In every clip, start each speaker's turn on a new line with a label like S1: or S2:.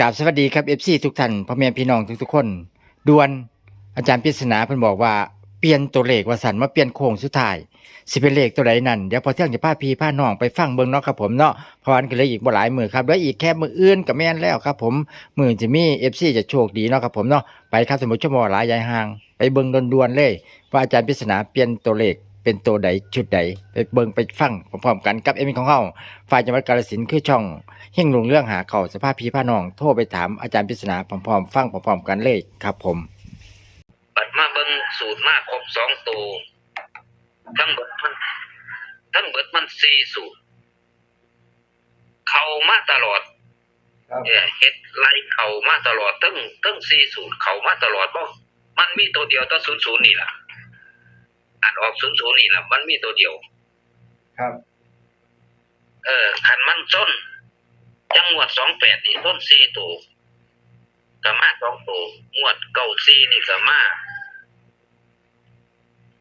S1: กราบสวัสดีครับเอฟซีทุกท่านพ่อแม่พี่น้องทุกๆคนดวนอาจารย์ปริศนาเพิ่นบอกว่าเปลี่ยนตัวเลขว่าสันมาเปลี่ยนโค้งสุดท้ายสิเป็นเลขตัวใดนั่นเดี๋ยวพอเที่ยงจะพาพี่พาน้องไปฟังเบิ่งเนาะครับผมเนาะเพราะวันก็เลยอีกบ่หลายมือครับเหลืออีกแค่มืออื่นก็แม่นแล้วครับผมมือจะมี FC จะโชคดีเนาะครับผมเนาะไปครับสมมติชั่วโมงหลายยายห่างไปเบิ่งด่วนๆเลยว่าอาจารย์ปริศนาเปลี่ยนตัวเลข เป็นตัวใดชุดใดไปเบิ่งไปฟังพร้อมๆกันกับเอ็มของเฮาฝ่ายจังหวัดกาฬสินธุ์คือช่องเฮงลงเรื่องหาเขาสภาพพี่พาน้อง โทรไปถามอาจารย์ปริศนาพร้อมๆฟังพร้อมๆกันเลยครับ ผม
S2: บัดมาเบิ่งสูตรมาครบสองตัวทั้งเบิดมันทั้งเบิดมันสี่สูตร เข้ามาตลอด
S3: ครับ
S2: เอ่อเฮ็ดไล่เข้ามาตลอดทั้งทั้งสี่สูตรเข้ามาตลอดบ่มันมีตัวเดียวตัวศูนย์ศูนย์นี่ล่ะ อ่านออกศูนย์ศูนย์นี่ล่ะมันมีตัวเดียว
S3: ครับ
S2: เออคันมันส้นจังหวัดสองแปดนี่ส้นสี่ตัวก็มาสองตัวงวดเก้าสี่นี่ก็มา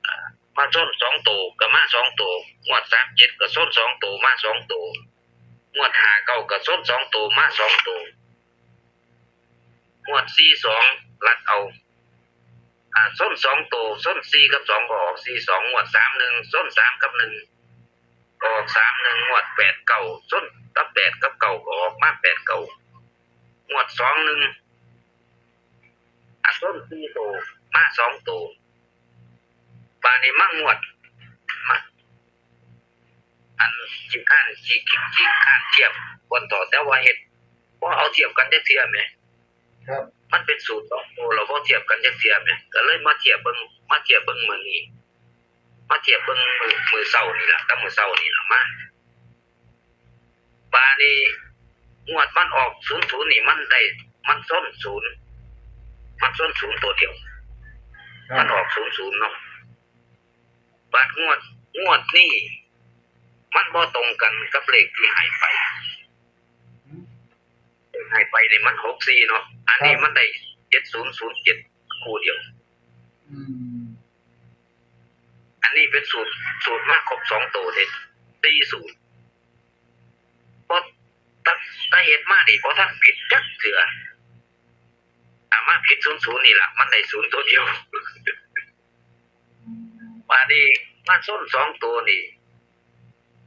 S2: อ่ามาส้นสองตัวก็มาสองตัวงวดสามเจ็ดก็ส้นสองตัวมาสองตัวงวดห้าเก้าก็ส้นสองตัวมาสองตัวงวดสี่สองลัดเอา อ่าส้นสองโตส้นสี่กับสองก็ออกสี่สองงวดสามหนึ่งส้นสามกับหนึ่งออกสามหนึ่งงวดแปดเก่าส้นกับแปดกับเก่าก็ออกมาแปดเก่างวดสองหนึ่งอะส้นสี่โตมาสองโตัวบานนี้มั่งงวดมาอันจีข้านจีกิจีข้านเทียบคนต่อแต่ว่าเห็ดว่าเอาเทียบกันได้เทียบไหม
S3: ครับ
S2: มันเป็นสูตรสองตัวเราก็เทียบกันได้เทียบไหมก็เลยมาเทียบเบิ้งมาเทียบเบิ้งมือนี้มาเทียบเบิ่งมือมือเศร้านี่แหละกับมือเศร้านี่แหละมาบานี้งวดมันออกศูนย์ศูนย์นี่มันได้ มันส้นศูนย์มันส้นศูนย์ตัวเดียว
S3: ครั
S2: มั
S3: บ
S2: นออกศูนย์ศูนย์เนาะบาดงวดงวดนี่มันบ่ตรงกันกับเลขที่ใหายไปใหายไปนี่มันหกสี่เนาะอันนี้มันได้เจ็ดศูนย์ศูนย์เจ็ดคู่เดียว
S3: อืม
S2: อันนี้เป็นสูตรสูตรมากครบสองตัวเลยตีสูตรเพราะตั้งตั้งเหตุมาดิเพราะท่านผิดจักเถื่ออามาผิดศูนย์ศูนย์นี่แหละมันได้ศูนย์ตัวเดียวว่านี่มันส้นสองตัวนี่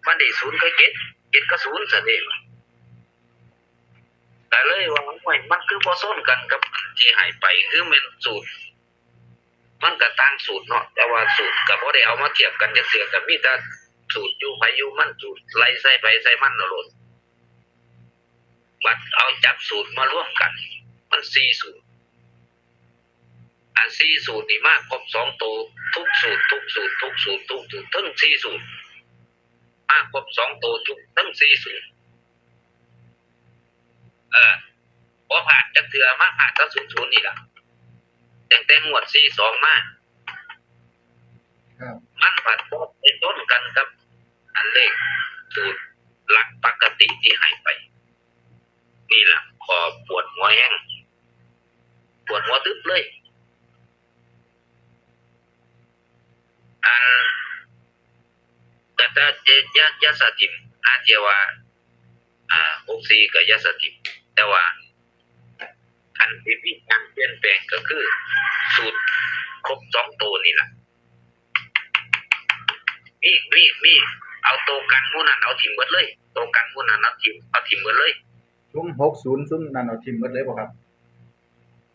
S2: มันได้ศูนย์ก็เจ็ดเจ็ดก็ศูนย์ซะเอง แต่เลยว่าโอ้ยมันคือพอส้นกันกับที่หายไปคือเป็นสูตร มันก็ต่างสูตรเนาะแต่ว่าสูตรก็บ่ได้เอามาเทียบกันจักเสียก็มีแต่สูตรอยู่ไผอยู่มันสูตรไล่ใส่ไผใส่มันน่ะโลดบัดเอาจับสูตรมาร่วมกัน มันสี่สูตรอันสี่สูตรนี่มากครบสองตัวทุกสูตร ทุกสูตร ทุกสูตรทุกสูตรทั้งสี่สูตรมากครบสองตัวทุกทั้งสี่สูตร เออพอผ่านจักเถื่อมาผ่านก็ศูนย์ศูนย์นี่ล่ะแต่งแต่งวดสี่สองมา
S3: ครับ
S2: มันผัดพบเป็นต้นกันกับ อันเลขสูตรหลักปกติที่ให้ไป นี่แหละคอปวดหัวแห้งปวดหัวตึ๊บเลย อันแต่ถ้าเจยายาสติมอาเจียว่า อ่าอกซีกับยาสติมแต่ว่าอันที่มีการเปลี่ยนแปลงก็คือ สูตรครบสองตัวนี่แหละมีมีมีเอาตัวกันหมูนันเอาถิ่มเบิดเลยตัวกันหมูนันเอาถิ่มเอาถิ่มเบิดเลย
S3: ซุ้มหกศูนย์ซุ้มนั่นเอาทิมเบิดเลยบ่ครับ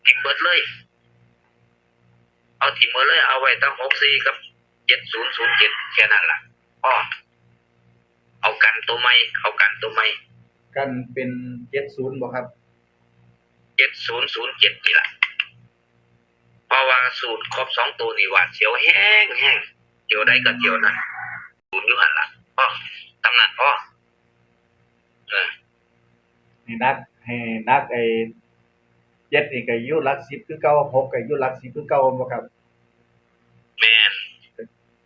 S2: ถิ่มเบิดเลย เอาถิ่มเบิดเลยเอาไว้ตั้งหกสี่กับเจ็ดศูนย์ศูนย์เจ็ดแค่นั้นล่ะอ้อเอากันตัวไม่เอากันตัวไม่
S3: กันเป็นเจ็ดศูนย์บ่ครับ
S2: เจ็ดศูนย์ศูนย์เจ็ดนี่แหละเพราะว่าสูตรครบสองตัวนี่หวาดเสียวแห้งแห้งเที่ยวใดก็เที่ยวนั้นศูนย์อยู่หันละอ้อตำนั้นอ้อเออ
S3: ให้นักให้นักไอ้เจ็ดนี่ก็อยู่หลักสิบคือเก่าหกก็อยู่หลักสิบคือเก่าบ่ครับ
S2: แม่น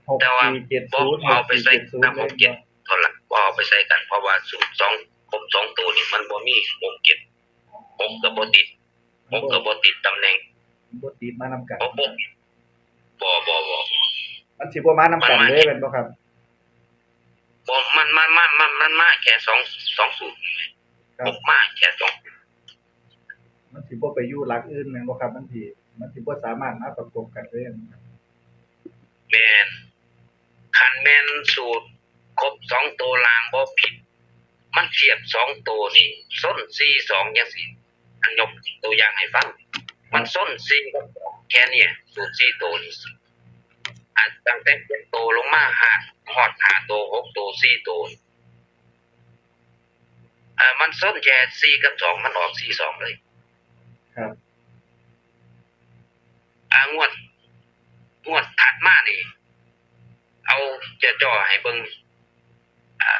S3: หก
S2: แต่ว่า
S3: สี่เจ็ด
S2: บ่
S3: ศูนย์ห
S2: เอา
S3: ก
S2: ไป
S3: สี่
S2: ใส่
S3: เจ็ดศูนย์
S2: น้ำหกเจ็ดเท่าไหร่บ่เอาไปใส่กันเพราะว่าสูตรสองครบ สองตัวนี่มันบ่มีหกเจ็ดหกก็บ่ติดหกก็บ่ติดตำแหน่ง
S3: บ่ติดมานำกัน
S2: บ่บ่บ่บ่บ่
S3: มันสิบ่มานำกันเลยเป็นบ่ครับ
S2: บ่มันมันมันมันมันมาแค่สองสองสูตร
S3: ครั
S2: ห
S3: บ
S2: กมาแค่สอง
S3: สิบ่ไปอยู่หลักอื่นแม่นบ่ครับ มันสิมันสิบ่สามารถมาประกบกันได้นะครับ
S2: แมนคันแมนสูตรครบสองตัวลางบ่ผิด มันเทียบสองตัวนี่ส้นสี่สองยังสิอันยกตัวอย่างให้ฟัง มันส้นสี่กับสองแค่เนี้ยสูตรสี่ตัวนี่อาจตั้งแต่เป็นตัวลงมาหาหอดหาตัวหกตัวสี่ตัวอ่ามันส้นแค่สี่กับสองมันออกสี่สองเลย
S3: ครับ
S2: อ่างวดงวดถัดมานี่ เอาจะจ่อให้เบิ่งอ่า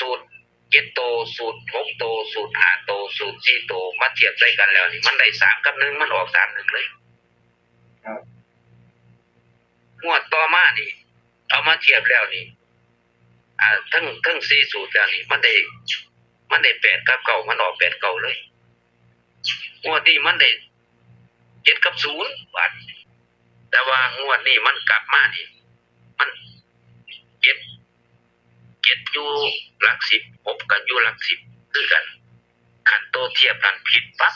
S2: สูตร เจ็ดโตวสูตรหกโตวสูตรห้าโตวสูตรสี่โตวมาเทียบใส่กันแล้วนี่มันได้สามกับหนึ่งมันออกสามหนึ่งเลย
S3: ครับ
S2: งวดต่อมานี่เอามาเทียบแล้วนี่อ่าทั้งทั้งสี่สูตรแล้วนี่มันได้มันได้แปดกับเก่ามันออกแปดเก่าเลยงวดนี้มันได้เจ็ดกับศูนย์บาทแต่ว่างวดนี้มันกลับมานี่มันเจ็ดเจ็ดอยู่หลัก สิบหกกันอยู่หลักสิบคือกัน คันโตเทียบกันผิดปั๊บ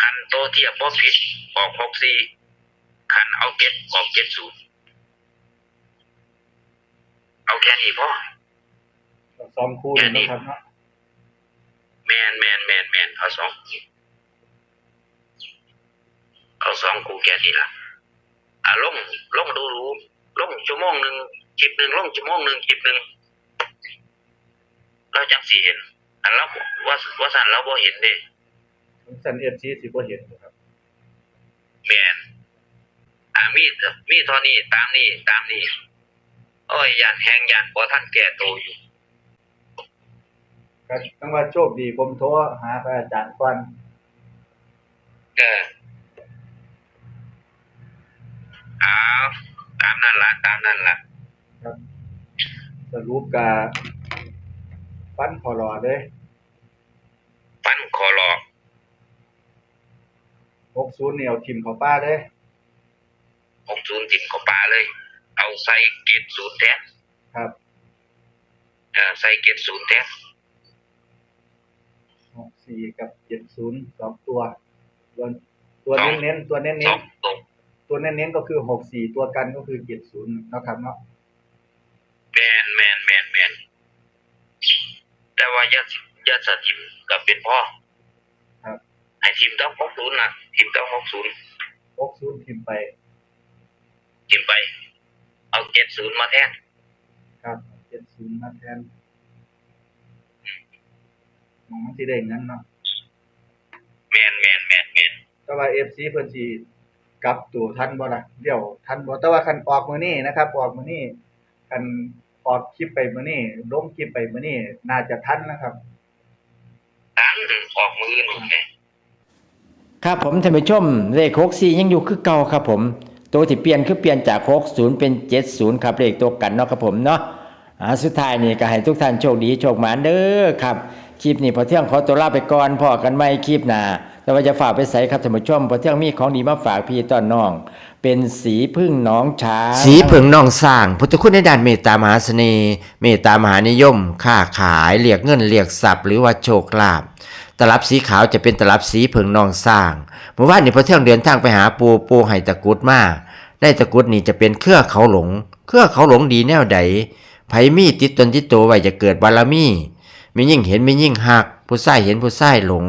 S2: คันโตเทียบบ่ผิดออกหกสี่คันเอาเจ็ดออกเจ็ดศูนย์เอาแค่นี้พอ
S3: ก็ซ้อมคู่นี่นะครับเนาะ
S2: แมนแมนแมนแมนเอาสองเอาสองคูแค่นี้ละอ่าลงลงดูรูลงชั่วโมงหนึ่งคลิปหนึ่งลงชั่วโมงหนึ่งคลิปหนึ่ง เราจังสีเห็น อันเราว่าว่าสันเราบ่เห็นเด้
S3: สัน FC สิบ่เห็นบ่ครับ
S2: แมนอ่ามีมีเท่านี้ตามนี้ตามนี้โอ้ยยานแหงยานบ่ท่านแก่โตวอยู่
S3: ก็ต้องว่าโชคดีผมโทรหาพระอาจารย์ก่อน
S2: เออเอาตามนั่นละตามนั่นละ
S3: ครับสรุปกะ ฟันพอรอเลย
S2: ฟันคอหลอก
S3: 60นี่เอาทิ่มเข้าป้าเลย
S2: หกศูนย์จิ้มเข้าป่าเลย เอาใส่เกตศูนย์แท้
S3: ครับ
S2: เออใส่เกตศูนย์แท้
S3: 64กับ70สองตัวตัวตัวเน้นๆตัวเน้น
S2: สองตรง
S3: ๆตัวเน้นๆก็คือ64ตัวกันก็คือ70เนาะครับเนาะ
S2: แมนแมนแมนแมน แต่ว่าอย่าอย่าสะทิมกับเป็นพ่อ
S3: ครับ
S2: ให้ทีมต้องหกศูนย์นะทีมต้องหกศูนย์
S3: 60ทิ่มไป
S2: ทีมไป เอาเจ็ดศูนย์มาแทน
S3: ครับ70มาแทนมองมันสิได้งั้นเนาะ
S2: แมนแมนแมนแมน
S3: แต่ว่า FC เพิ่นสิกลับตัวทันบ่ล่ะเดี๋ยวทันบ่แต่ว่าคันออกมื้อนี้นะครับ ออกมื้อนี้คัน ออกคลิปไปมื้อนี้ลงคลิปไปมื้อนี้น่าจะทันนะครับ
S2: ตังออกมือหนึ่งเนี่ย
S1: ครับผมท่านผู้ชมเลข64ยังอยู่คือเก่าครับผม ตัวที่เปลี่ยนคือเปลี่ยนจาก60เป็น70ครับเลขตัวกันเนาะครับผมเนาะอ่าสุดท้ายนี่ก็ให้ทุกท่านโชคดีโชคหมานเด้อครับคลิปนี้พอเที่ยงขอตัวลาไปก่อนพอกันใหม่คลิปหน้า แต่ว่าจะฝากไปใส่ครับท่านผู้ชมพอเที่ยงมีของดีมาฝากพี่ต้อนน้อง เป็นสีพึ่งน้องช้าง
S4: สีเผิงน้องสร้าง พุทธคุณในด้านเมตตามหาเสน่ห์เมตตามหานิยม ค้าขายเรียกเงินเรียกทรัพย์หรือว่าโชคลาภตลับสีขาวจะเป็นตลับสีเผิงน้องสร้างเมื่อวานนี้พอเที่ยงเดินทางไปหาปูปูให้ตะกุดมาได้ตะกุดนี่จะเป็นเครือเขาหลง เครือเขาหลงดีแนวใดไผมีติดตนติดตัวไว้จะเกิดบารมี มียิ่งเห็นมียิ่งหัก ผู้ใส่เห็นผู้ใส่หลง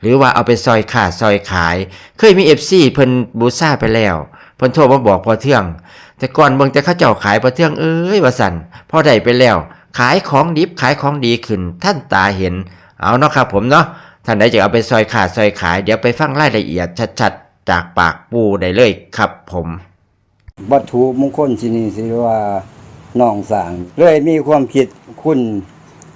S4: หรือว่าเอาไปซอยขาดซอยขาย เคยมีเอฟซีเพิ่นบูซ่าไปแล้วเพิ่นโทรมาบอกพอเทื่อง แต่ก่อนเบิ่งแต่เขาเจ้าขายพอเทื่องเอ้ยว่าสั่นพอได้ไปแล้ว ขายของดิบขายของดีขึ้น ท่านตาเห็น เอาเนาะครับผมเนาะท่านใดจะเอาไปซอยขาดซอยขาย เดี๋ยวไปฟังรายละเอียดชัดๆ จากปากปูได้เลยครับผม
S5: วัตถุมงคลที่นี่สิว่าน้องสางเลยมีความคิดคุณ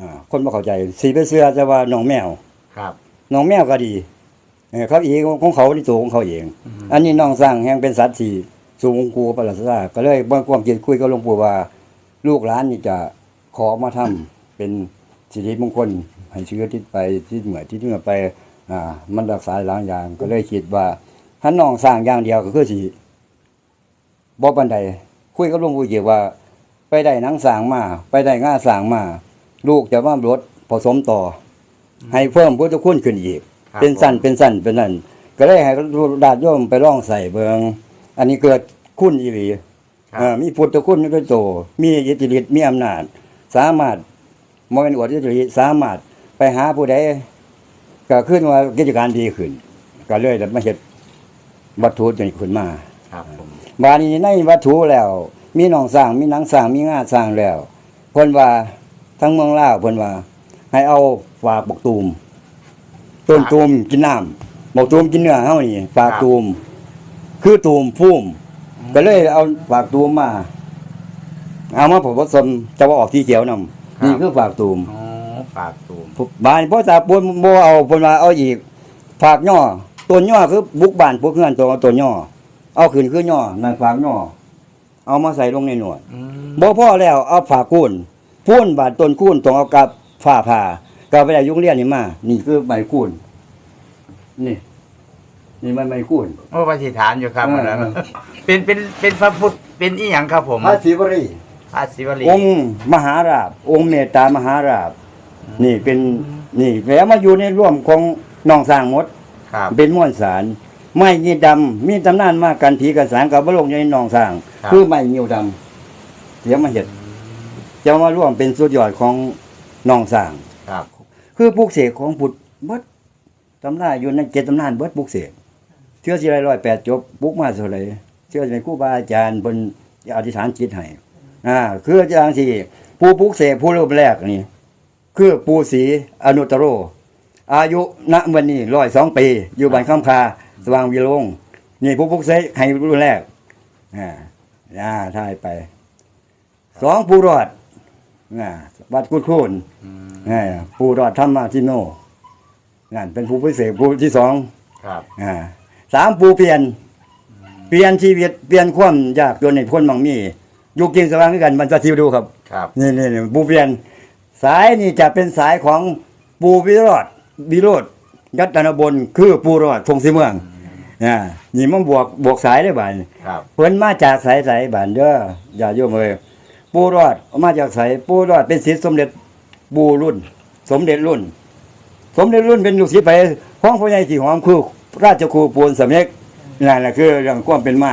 S5: อ่าคนบ่เข้าใจสีไปเสื้อจะว่าหนองแมว
S4: ครับ
S5: หนองแมวก็ดีเออเขาเองของเขาที่ตัวของเขาเองอันนี้น้องสร้างแห่งเป็นสัตว์ที่สูงกูประหลาดซาก็เลยเมื่อความคิดคุยกับหลวงปู่ว่า ลูกหลานนี่จะขอมาทำเป็นสิริมงคลให้เชื้อที่ไปที่เหมือที่เหนือไป อ่า มันรักษาหลายอย่างก็เลยคิดว่าถ้าน้องสร้างอย่างเดียวก็คือสิบ่ปันใดคุยกับหลวงปู่เกี่ยวว่า ไปได้หนังสร้างมา ไปได้ง่าสร้างมา ลูกจะว่ารถผสมต่ออให้เพิ่มพุทธคุณขึ้นอีก
S1: ครับ
S5: เป็นสั้นเป็นสั้นเป็นนั่นก็เลยให้ดาดโยมไปล่องใส่เบิงอันนี้เกิดคุณอีหลี
S1: ครับ
S5: เอ่อมีพุทธคุณด้วยโต มีอิทธิฤทธิ์มีอำนาจ สามารถมองเป็นอวดอิทธิฤทธิ์สามารถไปหาผู้ใดก็ขึ้นว่ากิจการดีขึ้น ก็เลยได้มาเฮ็ดวัตถุตัวนี้ขึ้นมา
S1: ครับผม
S5: บาดนี้ในวัตถุแล้ว มีหนองสร้างมีหนังสร้างมีงาสร้างแล้วเพิ่นว่า ทั้งเมืองลาวเพิ่นว่า ให้เอาฝากบกตูมต้นตูมกินน้ำบกตูมกินเนื้อเฮานี่ฝากตูม คือตูมพุ่มก็เลยเอาฝากตูมมา เอามาผสมจะว่าออกที่เขียวนำนี่คือฝากตูม
S1: อ๋อฝากตูม
S5: บานพ่อตาปนบ่เอาเพิ่นว่าเอาอีกฝากย่อต้นย่อคือบุกบ้านพวกเฮือนตัวต้นย่อเอาขึ้นคือย่อนั่นฝากย่อเอามาใส่ลงในหนวด
S1: อืม
S5: บ่พอแล้วเอาฝากคูน พูนบาดต้นคูนต้องเอากับฝ้าผ่าก็ไปได้ยุงเรียนนี่มา นี่คือใบคูนนี่ นี่มันใบคูน
S1: โอ้ปฏิฐานอยู่ครับ
S5: เออ
S1: อันนั้น
S5: เออ
S1: เป็นเป็นเป็นพระพุทธเป็นอีหยังครับผม
S5: พระศิวรี
S1: พระศิวลี
S5: องค์มหาราบ องค์เมตตามหาราบ นี่เป็นนี่แล้วมาอยู่ในร่วมของน้องสร้างหมด
S1: ครับ
S5: เป็นม้วนสาร ไม้ยีดำมีตำนานมากกันผีกันสารกับบลงในหนองสร้าง
S1: ครับ
S5: คือไม้ยีดำเดี๋ยวมาเห็ด จะมาร่วมเป็นสุดยอดของหนองสร้าง
S1: ครับ
S5: คือปลูกเสกของพุทธเบิดตำนานอยู่ในเจ็ดตำนานเบิดปลูกเสกเชื่อสิไรร้อยแปดจบปลูกมาเท่าไหรเชื่อในครูบาอาจารย์บนอธิษฐานจิตให้อ่าคืออาจารย์ที่ผู้ปลูกเสกผู้รูปแรกนี่ คือปูศรีอนุตตโร อายุณวันนี้ร้อยสองปี อยู่บ้านข้ามคาสว่างวิโรงนี่ผู้ปลุกเสกให้รุ่นแรกอ่าอ่าทายไปสองผู้รอด อ่าวัดกุดคูนอ่าผู้รอดธรรมาทิโนนั่นเป็นผู้พิเศษผู้ที่สอง
S1: ครับ
S5: อ่าสามผู้เปลี่ยน เปลี่ยนชีวิตเปลี่ยนความยากจนในพ้นมังมีอยู่กินสว่างด้วยกันบรรจทิวดูครับ
S1: ครับ
S5: นี่นี่นี่ปูเปลี่ยน สายนี่จะเป็นสายของปูวิโรธวิโรธยัตนบนคือปูรอดพงศิเมืองอ่านี่มันบวกบวกสายได้บ่าย
S1: ครับ
S5: เพิ่นมาจากสายสายบ้านเด้ออย่าโยมเอ้ย ปูรอดออกมาจากสายปูรอดเป็นศิษย์สมเด็จบูรุ่น สมเด็จรุ่น สมเด็จรุ่นเป็นลูกศิษย์ไปของพ่อใหญ่สีหอมคือราชครูปูนสำเร็จนั่นแหละคือเรื่องความเป็นมา